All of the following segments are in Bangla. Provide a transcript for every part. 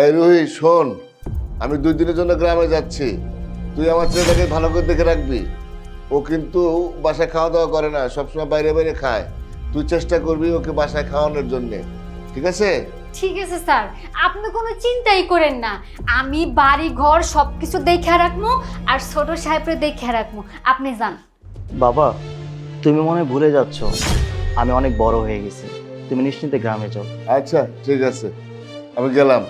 এই রুহি শোন আমি দুই দিনের জন্য গ্রামে যাচ্ছি। তুই আমার ছেলেটাকে ভালো করে দেখে রাখবি। ও কিন্তু বাসায় খাওয়া দাওয়া করে না সবসময় বাইরে বাইরে খায়। তুই চেষ্টা করবি ওকে বাসায় খাওয়ানোর জন্যে ঠিক আছে? ঠিক আছে স্যার। আপনি কোনো চিন্তাই করেন না। আমি বাড়ি ঘর সব কিছু দেখে রাখব আর ছোট সাহেবরে দেখে রাখব। আপনি যান। বাবা তুমি মনে হয় ভুলে যাচ্ছ। আমি অনেক বড় হয়ে গেছি। তুমি নিশ্চিন্তে গ্রামে যাও। আচ্ছা ঠিক আছে। আমি গেলাম।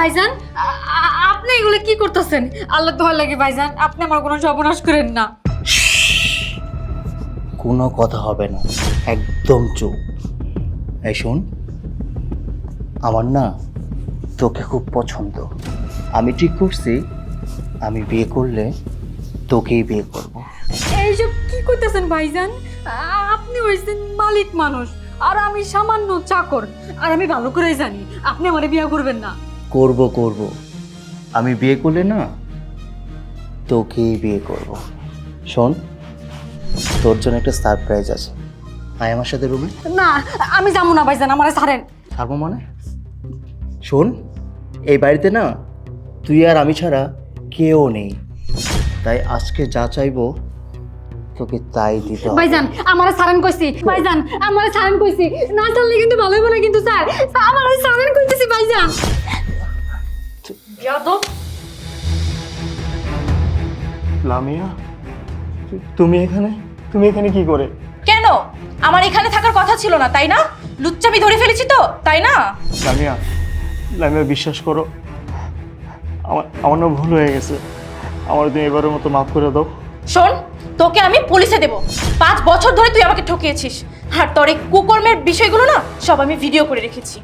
ভাইজান? আপনি এগুলো কি করতেছেন? আল্লাহ দোয়া লাগে ভাইজান আপনি আমার কোনো সর্বনাশ করেন না। কোনো কথা হবে না একদম চুপ। এই শোন আমার না তোকে খুব পছন্দ। আমি ঠিক করছি আমি বিয়ে করলে তোকেই বিয়ে করব। এইসব কি করতেছেন ভাইজান? আপনি হয়েছেন মালিক মানুষ আর আমি সামান্য চাকর আর আমি ভালো করেই জানি আপনি আমারে বিয়ে করবেন না। করব করব। আমি বিয়ে করলে না তোকেই বিয়ে করব। শোন তোর জন্য একটা সারপ্রাইজ আছে। আয় আমার সাথে রুমে? না আমি যাব না ভাইজান আমারে ছাড়েন। থাকব মানে? শোন এই বাড়িতে না তুই আর আমি ছাড়া কেউ নেই। তাই আজকে যা চাইব তোকে তাই দিতে হবে। ভাইজান আমারে ছাড়েন কইছি। ভাইজান আমারে ছাড়েন কইছি। না ছাড়লে কিন্তু ভালো হবে না কিন্তু স্যার। আমারে ছাড়েন কইতেছি ভাইজান। যাদব লামিয়া তুমি এখানে? তুমি এখানে কি করে? কেন? আমার এখানে থাকার কথা ছিল না তাই না? লুচ্চামি ধরে ফেলেছি তো তাই না? লামিয়া লামিয়া বিশ্বাস করো আমার আমার না ভুল হয়ে গেছে। আমার তুমি এবারের মতো মাফ করে দাও। শোন তোকে আমি পুলিশে দেব। পাঁচ বছর ধরে তুই আমাকে ঠকিয়েছিস। আর তোর এই কুকর্মের বিষয়গুলো না সব আমি ভিডিও করে রেখেছি।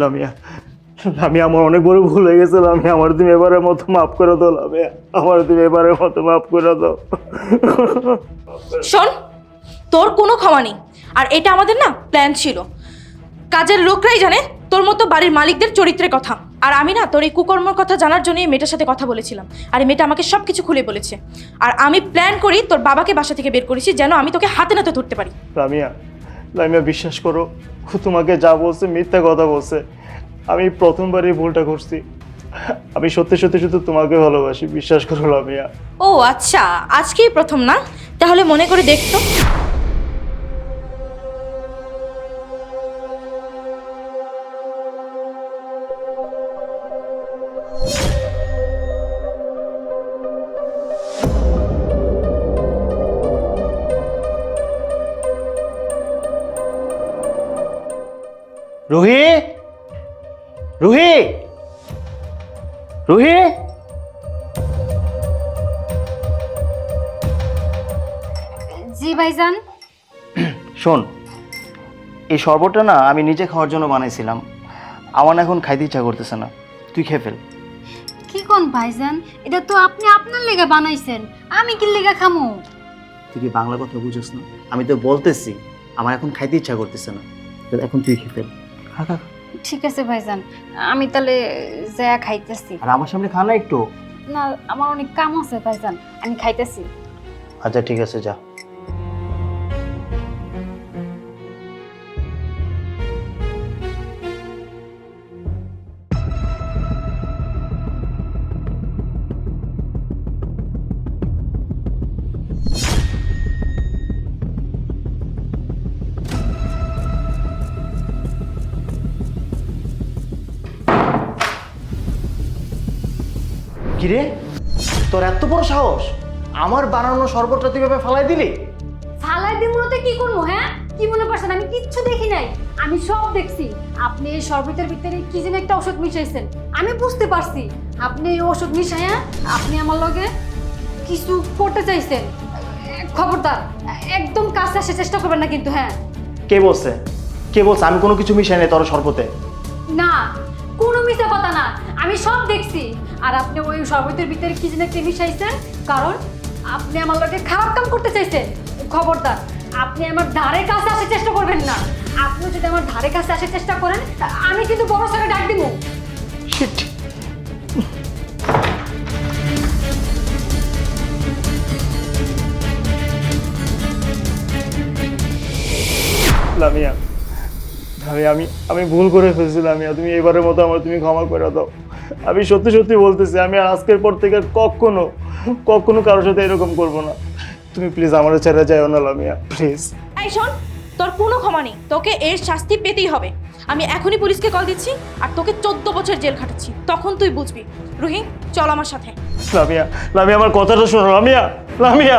লামিয়া লামিয়া আমার অনেক বড় ভুল হয়ে গেছে লামিয়া আমার তুমি এবারের মতো মাফ করে দাও লামিয়া আমার তুমি এবারের মতো মাফ করে দাও। শোন তোর কোনো ক্ষমা নেই। আর এটা আমাদের না প্ল্যান ছিল। কাজের লোকরাই জানে তোর মতো বাড়ির মালিকদের চরিত্রের কথা। আর আমি না তোর এই কুকর্মর কথা জানার জন্য এই মেয়েটার সাথে কথা বলেছিলাম। আর এই মেয়েটা আমাকে সব কিছু খুলে বলেছে। আর আমি প্ল্যান করি তোর বাবাকে বাসা থেকে বের করেছি যেন আমি তোকে হাতে নাতে ধরতে পারি। লামিয়া লামিয়া বিশ্বাস করো তোমাকে যা বলছে মিথ্যা কথা বলছে। আমি প্রথমবারই ভুলটা করছি। আমি সত্যি সত্যি শুধু তোমাকে ভালোবাসি বিশ্বাস করো লামিয়া ও আচ্ছা আজকেই প্রথম না? তাহলে মনে করে দেখতো। রুহি? রুহি? রুহি? জি ভাইজান। শোন এই শরবতটা না আমি নিজে খাওয়ার জন্য বানাইছিলাম। আমার না এখন খাইতে ইচ্ছা করতেছে না। তুই খেয়ে ফেল। কি কোন ভাইজান? এটা তো আপনি আপনার লেগে বানাইছেন। আমি কি লেগে খামু? তুই কি বাংলা কথা বুঝোস না? আমি তো বলতেছি আমার এখন খাইতে ইচ্ছা করতেছে না। এখন তুই খেয়ে ফেল। খা খা। ঠিক আছে ভাইজান আমি তাহলে যা খাইতেছি। আর আমার সামনে খা না একটু। না আমার অনেক কাম আছে ভাইজান আমি খাইতেছি। আচ্ছা ঠিক আছে যা। কিরে? তোর এত বড় সাহস? আমার বানানো শরবতটা তুই ভাবে ফালাই দিলি? ফালাই দিব তো কি করব হ্যাঁ? কি মনে করছেন? আমি কিচ্ছু দেখি নাই। আমি সব দেখছি। আপনি এই শরবতের ভিতরে কি যেন একটা ওষুধ মিশাইছেন। আমি বুঝতে পারছি। আপনি এই ওষুধ মিশাইয়া আপনি আমার লগে কিছু করতে চাইছেন। খবরদার একদম কাছে আসার চেষ্টা করবেন না কিন্তু হ্যাঁ? কে বলছে? কে বলছে? আমি কোনো কিছু মিশাই নাই তোর শরবতে। না মিথ্যা কথা না। আমি সব দেখছি। আর আপনি ওই শরবতের ভিতরে কি যেন মিশাইছেন? কারণ আপনি আমার লোকে খারাপ কাম করতে চাইছেন। খবরদার, আপনি আমার ধারে কাছে আসার চেষ্টা করবেন না। আপনি যদি আমার ধারে কাছে আসার চেষ্টা করেন আমি কিন্তু বড় সঙ্গে ডাক দিব। লামিয়া আমি আমি আমি ভুল করে ফেলছি লামিয়া তুমি এবারের মতো আমার তুমি ক্ষমা করে দাও। আমি সত্যি সত্যি বলতেছি আমি আর আজকের পর থেকে কখনো কখনো কারোর সাথে এরকম করব না। তুমি প্লিজ আমার ছেড়ে যাও না লামিয়া প্লিজ এই শোন তোর কোনো ক্ষমা নেই। তোকে এর শাস্তি পেতেই হবে। আমি এখনই পুলিশকে কল দিচ্ছি আর তোকে চোদ্দ বছর জেল খাটাচ্ছি। তখন তুই বুঝবি। রুহি চল আমার সাথে। লামিয়া লামিয়া আমার কথাটা শোনো লামিয়া লামিয়া।